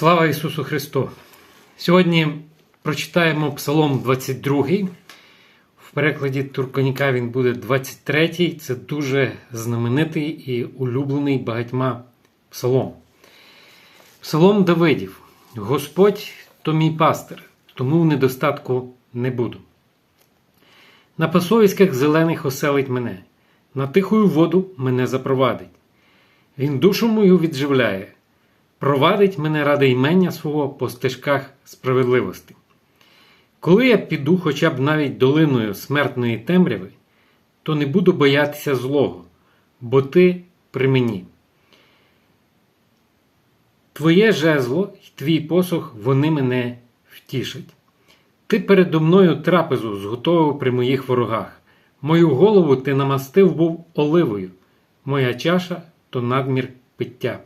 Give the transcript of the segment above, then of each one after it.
Слава Ісусу Христу! Сьогодні прочитаємо Псалом 22. В перекладі Турконіка він буде 23. Це дуже знаменитий і улюблений багатьма псалом. Псалом Давидів. Господь то мій пастир, тому в недостатку не буду. На пасовиськах зелених оселить мене, на тихую воду мене запровадить. Він душу мою відживляє провадить мене ради імення свого по стежках справедливості. Коли я піду хоча б навіть долиною смертної темряви, то не буду боятися злого, бо ти при мені. Твоє жезло й твій посох вони мене втішать. Ти передо мною трапезу зготовив при моїх ворогах. Мою голову ти намастив був оливою, моя чаша то надмір пиття.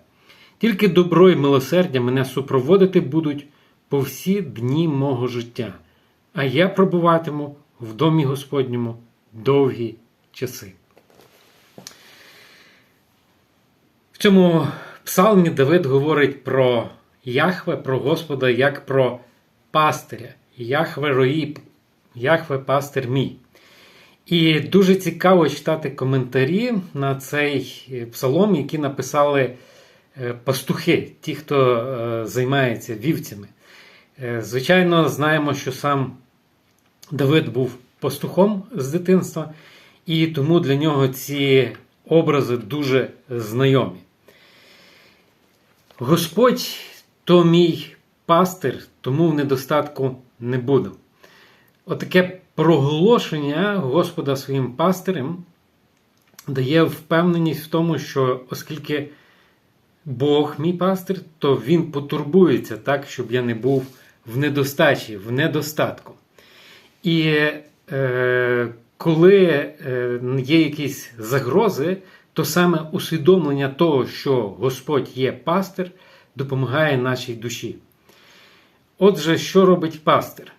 Тільки добро і милосердя мене супроводити будуть по всі дні мого життя, а я пробуватиму в домі Господньому довгі часи. В цьому псалмі Давид говорить про Яхве, про Господа як про пастиря. Яхве Роїб, Яхве пастир мій. І дуже цікаво читати коментарі на цей псалом, які написали. Е, пастухи, ті, хто е, займається вівцями. Е, звичайно, знаємо, що сам Давид був пастухом з дитинства, і тому для нього ці образи дуже знайомі. Господь то мій пастир, тому в недостатку не буду. Отаке проголошення Господа своїм пастирем дає впевненість в тому, що оскільки Бог мій пастир, то Він потурбується так, щоб я не був в недостачі, в недостатку. І е, коли е, є якісь загрози, то саме усвідомлення того, що Господь є пастир, допомагає нашій душі. Отже, що робить пастир?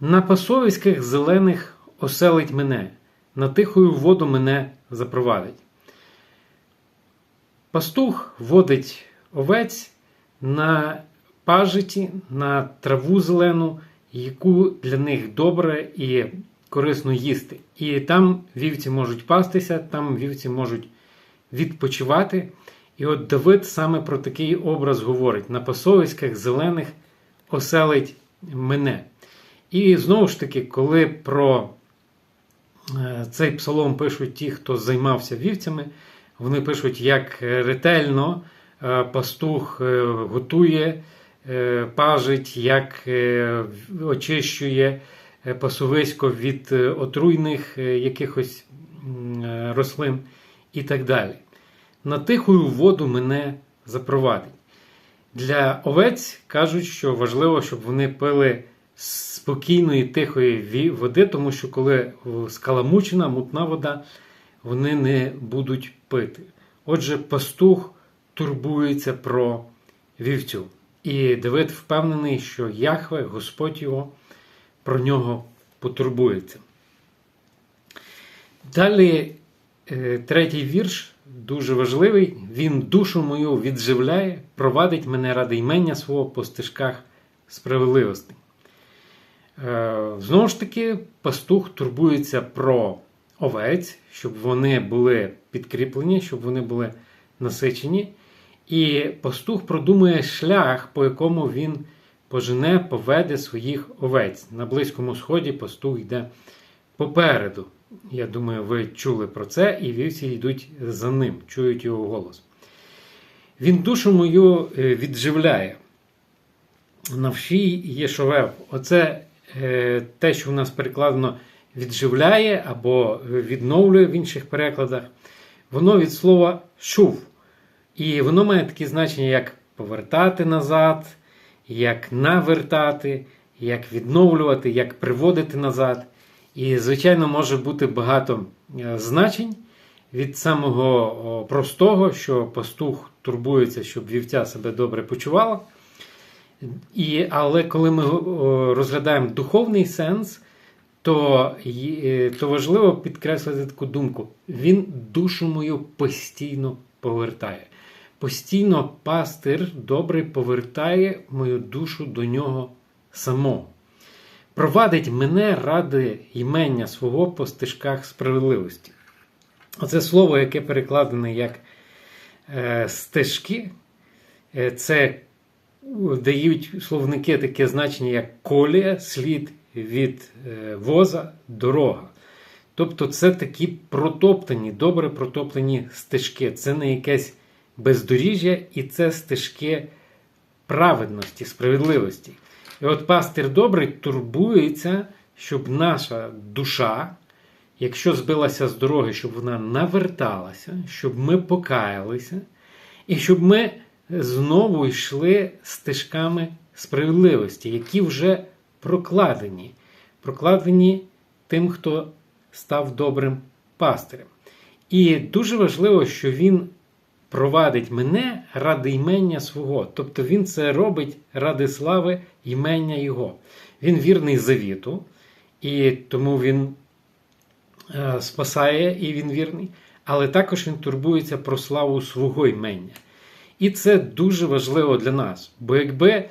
На пасовиськах зелених оселить мене, на тихою воду мене запровадить. Пастух водить овець на пажиті, на траву зелену, яку для них добре і корисно їсти. І там вівці можуть пастися, там вівці можуть відпочивати. І от Давид саме про такий образ говорить: на пасовиськах зелених оселить мене. І знову ж таки, коли про е, цей псалом пишуть ті, хто займався вівцями. Вони пишуть, як ретельно е, пастух е, готує, е, пажить, як очищує пасовисько від отруйних якихось рослин і так далі. На тихую воду мене запровадить. Для овець кажуть, що важливо, щоб вони пили спокійної, тихої води, тому що коли скаламучена, мутна вода вони не будуть пити. Отже, пастух турбується про вівцю. І Давид впевнений, що Яхве, Господь його, про нього потурбується. Далі е, третій вірш дуже важливий. Він душу мою відживляє, провадить мене ради імення свого по стежках справедливості. Е, знову ж таки, пастух турбується про овець, щоб вони були підкріплені, щоб вони були насичені. І пастух продумує шлях, по якому він пожене, поведе своїх овець. На Близькому Сході пастух йде попереду. Я думаю, ви чули про це, і вівці йдуть за ним, чують його голос. Він душу мою е, відживляє. Навші є шовев. Оце е, те, що в нас перекладено відживляє або відновлює в інших перекладах, воно від слова шув. І воно має такі значення, як повертати назад, як навертати, як відновлювати, як приводити назад. І, звичайно, може бути багато е, значень від самого простого, що пастух турбується, щоб вівця себе добре почувала. І, Але коли ми розглядаємо духовний сенс, то е, то важливо підкреслити таку думку. Він душу мою постійно повертає. постійно пастир добрий повертає мою душу до нього самого. Провадить мене ради імення свого по стежках справедливості. Оце слово, яке перекладене як е, стежки, е, це дають словники таке значення, як колія, слід від е, воза, дорога. Тобто це такі протоптані, добре протоптані стежки. Це не якесь бездоріжжя, і це стежки праведності, справедливості. І от пастир добрий турбується, щоб наша душа, якщо збилася з дороги, щоб вона наверталася, щоб ми покаялися, і щоб ми знову йшли стежками справедливості, які вже прокладені, прокладені тим, хто став добрим пастирем. І дуже важливо, що він провадить мене ради імення свого. Тобто він це робить ради слави імення Його. Він вірний завіту, і тому він е, спасає і він вірний, але також він турбується про славу свого імення. І це дуже важливо для нас. Бо якби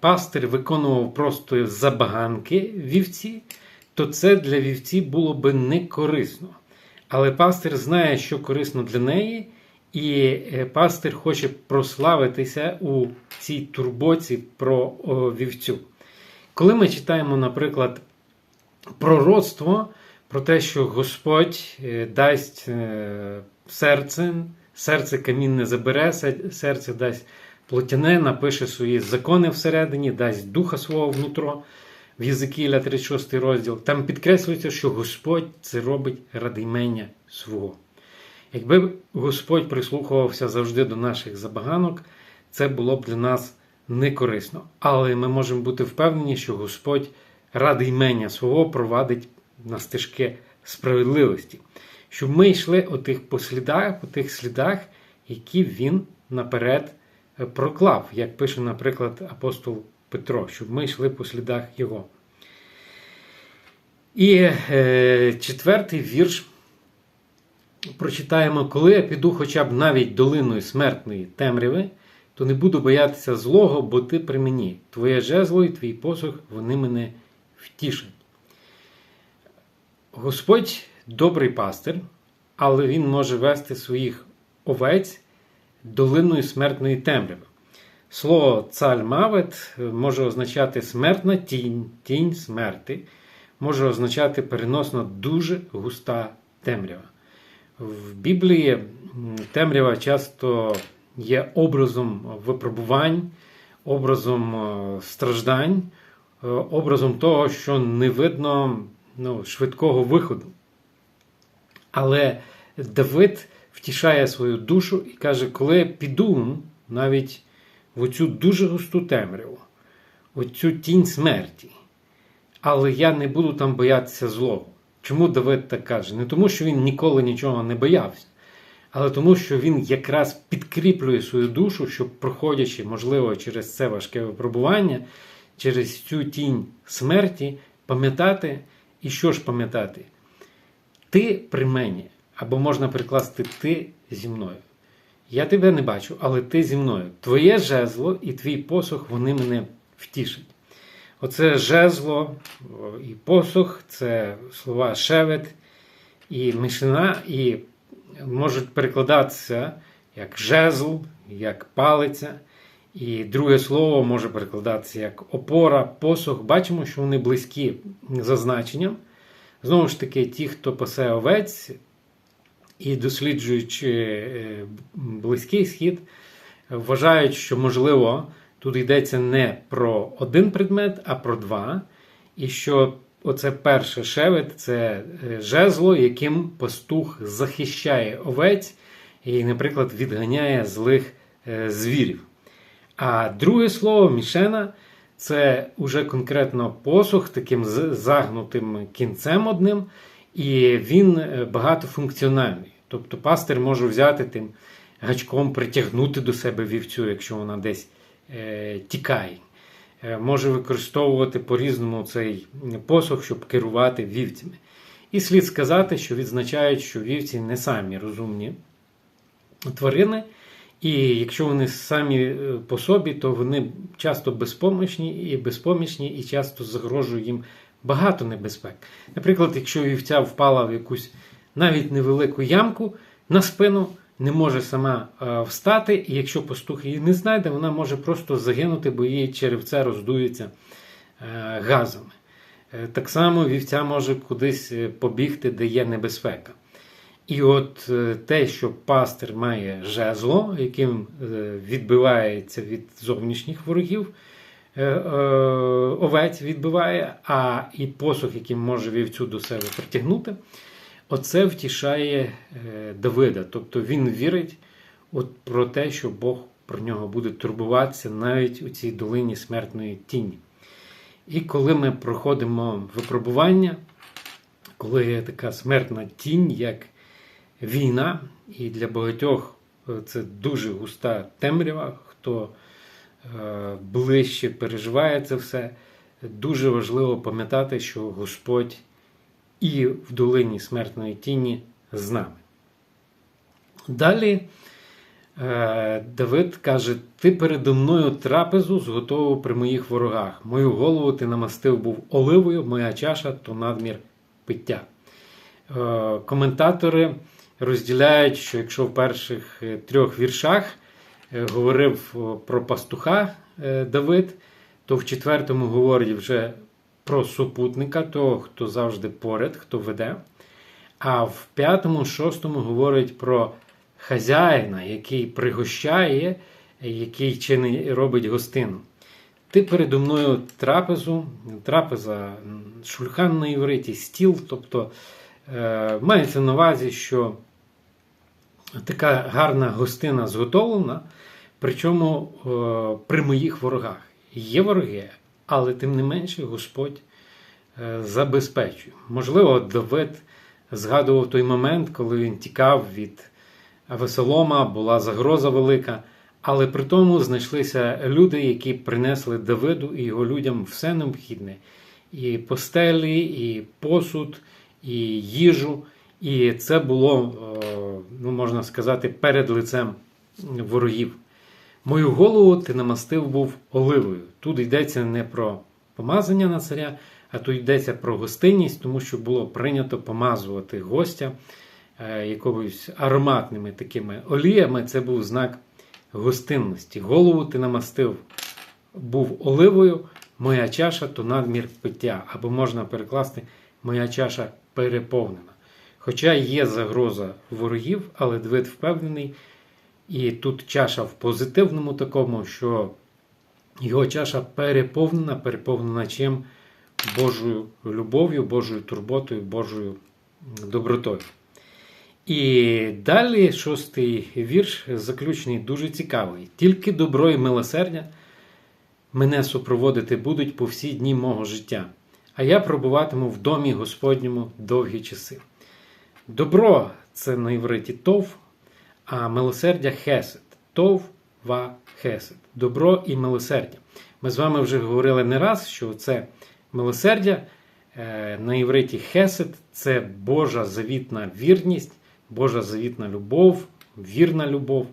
пастир виконував просто забаганки вівці, то це для вівці було би не корисно. Але пастир знає, що корисно для неї, і е, пастир хоче прославитися у цій турбоці про вівцю. Коли ми читаємо, наприклад, пророцтво про те, що Господь е, дасть е, серце, серце камінне забере, серце дасть плотяне, напише свої закони всередині, дасть духа свого внутро в Єзикіля 36 розділ, там підкреслюється, що Господь це робить ради імення свого. Якби Господь прислухувався завжди до наших забаганок, це було б для нас не корисно. Але ми можемо бути впевнені, що Господь ради імення свого провадить на стежки справедливості, щоб ми йшли отих по слідах, по тих слідах, які він наперед проклав, як пише, наприклад, апостол Петро, щоб ми йшли по слідах його. І е, четвертий вірш прочитаємо: коли я піду хоча б навіть долиною смертної темряви, то не буду боятися злого, бо ти при мені. Твоє жезло і твій посух, вони мене втішать. Господь добрий пастир, але Він може вести своїх овець долиною смертної темряви. Слово цаль-мавет може означати смертна тінь, тінь смерти, може означати переносно дуже густа темрява. В Біблії темрява часто є образом випробувань, образом страждань, образом того, що не видно ну, швидкого виходу. Але Давид втішає свою душу і каже, коли я піду навіть в оцю дуже густу темряву, оцю тінь смерті. Але я не буду там боятися злого. Чому Давид так каже? Не тому, що він ніколи нічого не боявся, але тому, що він якраз підкріплює свою душу, щоб, проходячи, можливо, через це важке випробування, через цю тінь смерті, пам'ятати, і що ж пам'ятати? Ти при мені, або можна прикласти ти зі мною. Я тебе не бачу, але ти зі мною. Твоє жезло і твій посух вони мене втішать. Оце жезло і посух це слова шевет і мишина, і можуть перекладатися як жезл, як палиця. І друге слово може перекладатися як опора, посух. Бачимо, що вони близькі за значенням. Знову ж таки, ті, хто пасе овець, і досліджуючи е, близький схід, вважають, що можливо тут йдеться не про один предмет, а про два. І що оце перше шевет це е, жезло, яким пастух захищає овець і, наприклад, відганяє злих е, звірів. А друге слово мішена це уже конкретно посух таким загнутим кінцем одним, і він багатофункціональний. Тобто пастир може взяти тим гачком, притягнути до себе вівцю, якщо вона десь е, тікає. Е, може використовувати по-різному цей посох, щоб керувати вівцями. І слід сказати, що відзначають, що вівці не самі розумні тварини, І якщо вони самі е, по собі, то вони часто безпомічні і безпомічні, і часто загрожує їм багато небезпек. Наприклад, якщо вівця впала в якусь навіть невелику ямку на спину, не може сама е, встати, і якщо пастух її не знайде, вона може просто загинути, бо її черевце роздується е, газами. Е, Так само вівця може кудись побігти, де є небезпека. І от те, що пастир має жезло, яким відбивається від зовнішніх ворогів, овець відбиває, а і посох, яким може вівцю до себе притягнути, оце втішає е, Давида. Тобто він вірить от про те, що Бог про нього буде турбуватися навіть у цій долині смертної тіні. І коли ми проходимо випробування, коли є така смертна тінь, як війна, і для багатьох е, це дуже густа темрява, хто е, ближче переживає це все, дуже важливо пам'ятати, що Господь і в долині смертної тіні з нами. Далі е, Давид каже: Ти передо мною трапезу зготовив при моїх ворогах. Мою голову ти намастив був оливою, моя чаша то надмір пиття. Е, коментатори розділяють, що якщо в перших е, трьох віршах е, говорив про пастуха е, Давид, то в четвертому говорить вже про супутника, того, хто завжди поряд, хто веде. А в п'ятому, шостому говорить про хазяїна, який пригощає, який чинить, робить гостину. Ти передо мною трапезу, трапеза, шульхан на івриті, стіл, тобто е, мається на увазі, що така гарна гостина зготовлена, причому е, при моїх ворогах. Є вороги, але тим не менше Господь е, забезпечує. Можливо, Давид згадував той момент, коли він тікав від Авесолома, була загроза велика. Але при тому знайшлися люди, які принесли Давиду і його людям все необхідне: і постелі, і посуд, і їжу. І це було, е, ну можна сказати, перед лицем ворогів. Мою голову ти намастив був оливою. Тут йдеться не про помазання на царя, а тут йдеться про гостинність, тому що було прийнято помазувати гостя е, якимось ароматними такими оліями. Це був знак гостинності. Голову ти намастив був оливою, моя чаша то надмір пиття, або можна перекласти моя чаша переповнена. Хоча є загроза ворогів, але Давид впевнений, і тут чаша в позитивному такому, що його чаша переповнена, переповнена чим? Божою любов'ю, Божою турботою, Божою добротою. І далі шостий вірш, заключний, дуже цікавий. Тільки добро і милосердя мене супроводити будуть по всі дні мого життя, а я пробуватиму в домі Господньому довгі часи. Добро це на івриті тов, а милосердя хесед. Тов ва хесед. Добро і милосердя. Ми з вами вже говорили не раз, що це милосердя е, на івриті хесед це Божа завітна вірність, Божа завітна любов, вірна любов.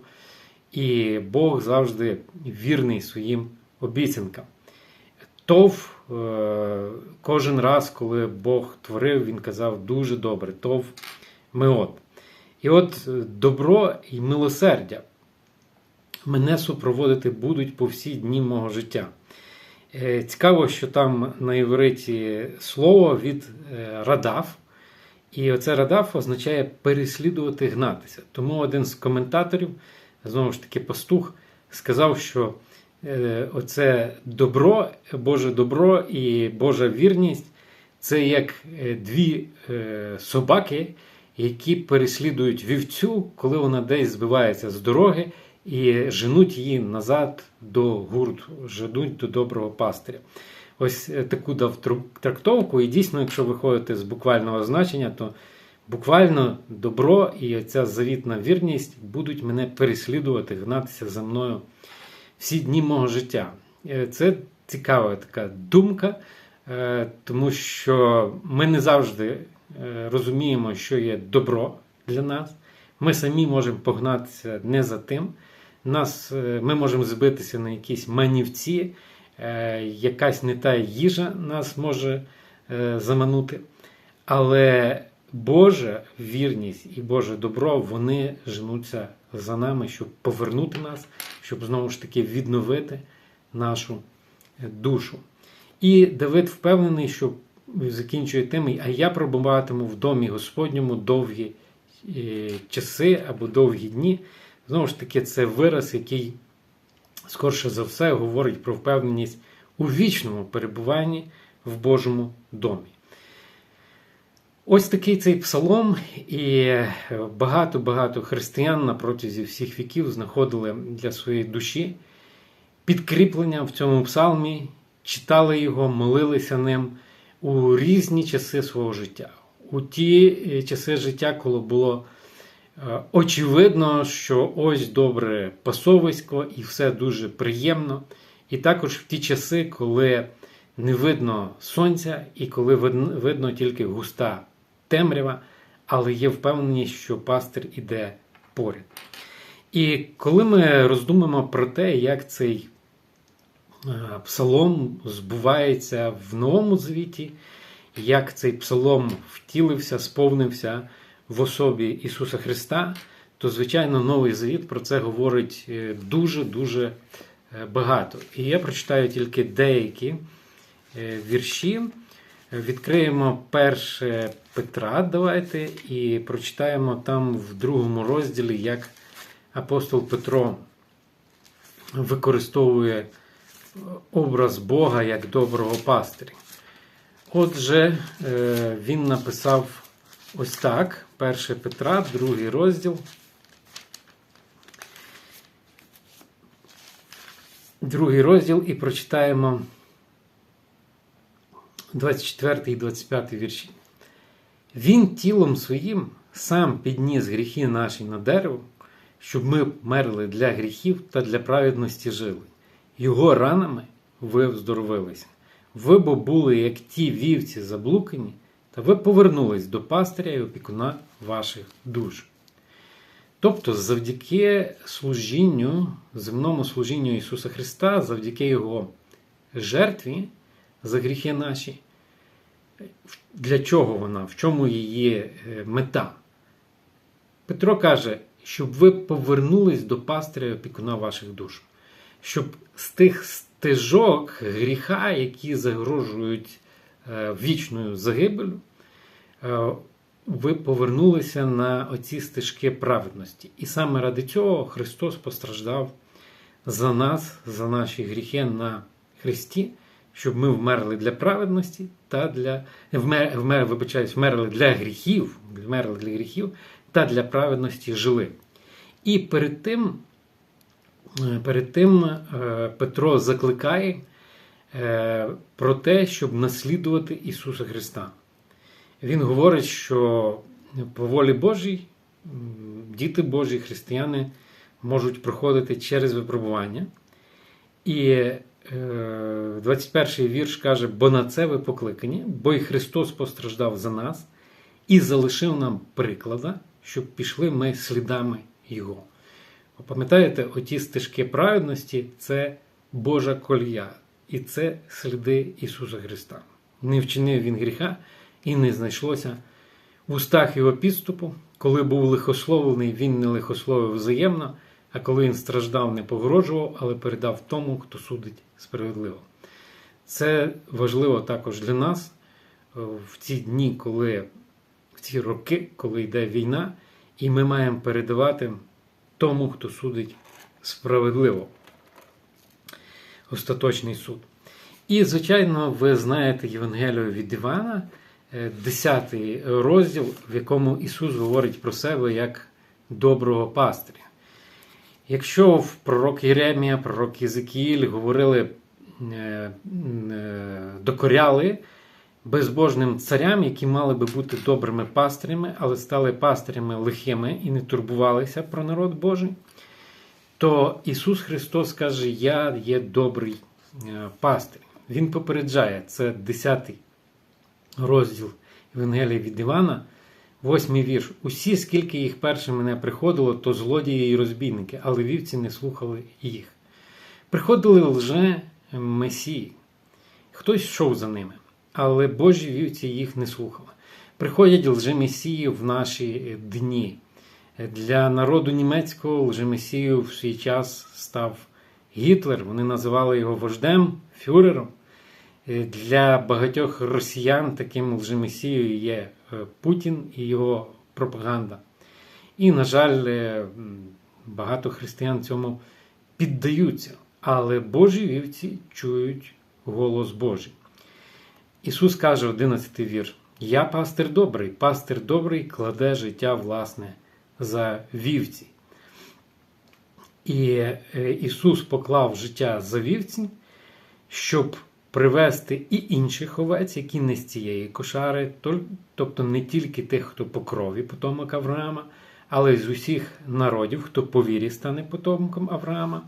І Бог завжди вірний своїм обіцянкам. Тов е, кожен раз, коли Бог творив, він казав дуже добре. Тов меот. І от е, добро і милосердя мене супроводити будуть по всі дні мого життя. Е, Цікаво, що там на івриті слово від е, радав. І оце радав означає переслідувати, гнатися. Тому один з коментаторів, знову ж таки, пастух, сказав, що оце добро, Боже добро і Божа вірність це як дві собаки, які переслідують вівцю, коли вона десь збивається з дороги, і женуть її назад до гурту, женуть до доброго пастиря. Ось е, таку дав трактовку, і дійсно, якщо виходити з буквального значення, то буквально добро і ця завітна вірність будуть мене переслідувати, гнатися за мною всі дні мого життя. Е, Це цікава така думка, е, тому що ми не завжди розуміємо, що є добро для нас. Ми самі можемо погнатися не за тим, Нас, е, ми можемо збитися на якісь манівці, е, якась не та їжа нас може е, заманути. Але Божа вірність і Боже добро вони женуться за нами, щоб повернути нас, щоб знову ж таки відновити нашу душу. І Давид впевнений, що закінчує тим, а я пробуватиму в домі Господньому довгі е, часи або довгі дні. Знову ж таки, це вираз, який, скорше за все, говорить про впевненість у вічному перебуванні в Божому домі. Ось такий цей псалом, і багато-багато християн на протязі всіх віків знаходили для своєї душі підкріплення в цьому псалмі, читали його, молилися ним у різні часи свого життя. У ті часи життя, коли було е, очевидно, що ось добре пасовисько і все дуже приємно. І також в ті часи, коли не видно сонця і коли видно тільки густа темрява, але є впевненість, що пастир іде поряд. І коли ми роздумаємо про те, як цей е, псалом збувається в Новому Звіті, як цей псалом втілився, сповнився в особі Ісуса Христа, то, звичайно, Новий Завіт про це говорить дуже-дуже е, багато. І я прочитаю тільки деякі е, вірші. Відкриємо перше Петра, давайте, і прочитаємо там в другому розділі, як апостол Петро використовує образ Бога як доброго пастиря. Отже, е, він написав ось так: 1 Петра, другий розділ. Другий розділ і прочитаємо 24 і 25 вірші. Він тілом своїм сам підніс гріхи наші на дерево, щоб ми мерли для гріхів та для праведності жили. Його ранами ви вздоровилися. Ви бо були, як ті вівці заблукані, та ви повернулись до пастиря і опікуна ваших душ. Тобто, завдяки служінню, земному служінню Ісуса Христа, завдяки Його жертві за гріхи наші, для чого вона, в чому її е, мета? Петро каже, щоб ви повернулись до пастиря і опікуна ваших душ, щоб з тих стежок гріха, які загрожують е, вічною загибелю, е, ви повернулися на оці стежки праведності. І саме ради цього Христос постраждав за нас, за наші гріхи на Христі щоб ми вмерли для праведності та для вмер, вмер, вибачаюсь, вмерли для гріхів, вмерли для гріхів та для праведності жили. І перед тим, перед тим е, Петро закликає е, про те, щоб наслідувати Ісуса Христа. Він говорить, що по волі Божій діти Божі, християни можуть проходити через випробування. І 21 е, вірш каже, бо на це ви покликані, бо й Христос постраждав за нас і залишив нам приклада, щоб пішли ми слідами Його. Пам'ятаєте, оті стежки праведності це Божа колія, і це сліди Ісуса Христа. Не вчинив Він гріха і не знайшлося в устах його підступу. Коли був лихословлений, він не лихословив взаємно. А коли він страждав, не погрожував, але передав тому, хто судить справедливо. Це важливо також для нас е, в ці дні, коли в ці роки, коли йде війна, і ми маємо передавати тому, хто судить справедливо. Остаточний суд. І, звичайно, ви знаєте Євангелію від Івана, 10 е, розділ, в якому Ісус говорить про себе як доброго пастиря. Якщо в пророк Єремія, пророк Єзикіїль говорили, е, е, докоряли безбожним царям, які мали би бути добрими пастирями, але стали пастирями лихими і не турбувалися про народ Божий, то Ісус Христос каже: Я є добрий е, пастир. Він попереджає, це 10 розділ Євангелія від Івана. Восьмий вірш. Усі, скільки їх перше мене приходило, то злодії і розбійники, але вівці не слухали їх. Приходили лже месії. Хтось йшов за ними, але Божі вівці їх не слухали. Приходять лжемесії в наші дні. Для народу німецького лжемесією в свій час став Гітлер. Вони називали його вождем, фюрером. Для багатьох росіян таким лжемесією є е, Путін і його пропаганда. І, на жаль, е, багато християн цьому піддаються. Але Божі вівці чують голос Божий. Ісус каже, 11 вір: Я пастир добрий, пастир добрий кладе життя власне за вівці. І е, Ісус поклав життя за вівці, щоб привести і інших овець, які не з цієї кошари, тобто не тільки тих, хто по крові потомок Авраама, але й з усіх народів, хто по вірі стане потомком Авраама.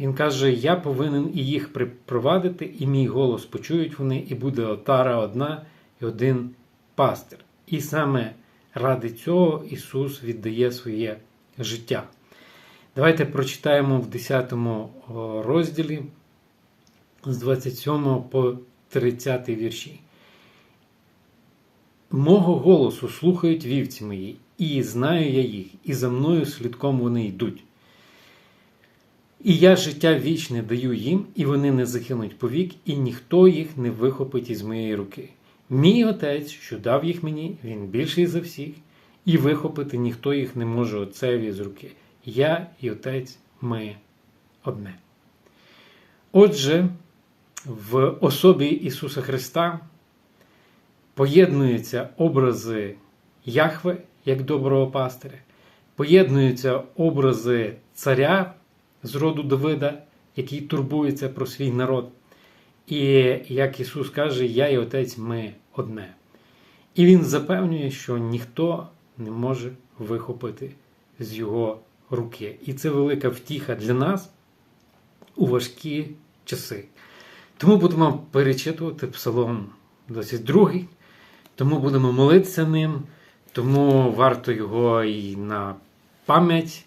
Він каже: Я повинен і їх припровадити, і мій голос почують вони, і буде отара одна і один пастир. І саме ради цього Ісус віддає своє життя. Давайте прочитаємо в 10 розділі з 27 по 30 вірші. Мого голосу слухають вівці мої, і знаю я їх, і за мною слідком вони йдуть. І я життя вічне даю їм, і вони не загинуть повік, і ніхто їх не вихопить із моєї руки. Мій отець, що дав їх мені, він більший за всіх, і вихопити ніхто їх не може отцеві з руки. Я і отець ми одне. Отже, в особі Ісуса Христа поєднуються образи Яхве як доброго пастиря, поєднуються образи царя з роду Давида, який турбується про свій народ. І як Ісус каже, я і Отець ми одне. І Він запевнює, що ніхто не може вихопити з Його руки. І це велика втіха для нас у важкі часи. Тому будемо перечитувати Псалом 22, тому будемо молитися ним, тому варто його і на пам'ять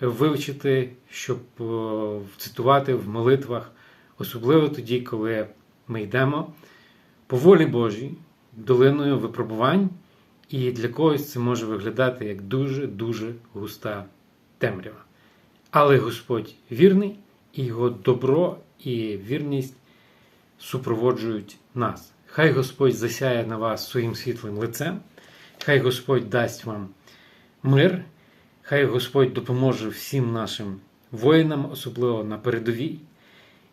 вивчити, щоб е, цитувати в молитвах, особливо тоді, коли ми йдемо по волі Божій, долиною випробувань, і для когось це може виглядати як дуже-дуже густа темрява. Але Господь вірний, і Його добро і вірність супроводжують нас. Хай Господь засяє на вас своїм світлим лицем, хай Господь дасть вам мир, хай Господь допоможе всім нашим воїнам, особливо на передовій,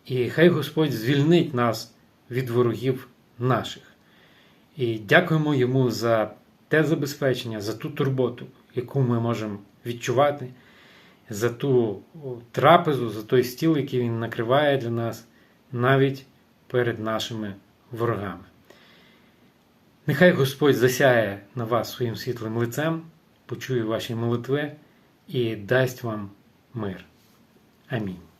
і хай Господь звільнить нас від ворогів наших. І дякуємо йому за те забезпечення, за ту турботу, яку ми можемо відчувати, за ту трапезу, за той стіл, який він накриває для нас навіть перед нашими ворогами. Нехай Господь засяє на вас своїм світлим лицем, почує ваші молитви і дасть вам мир. Амінь.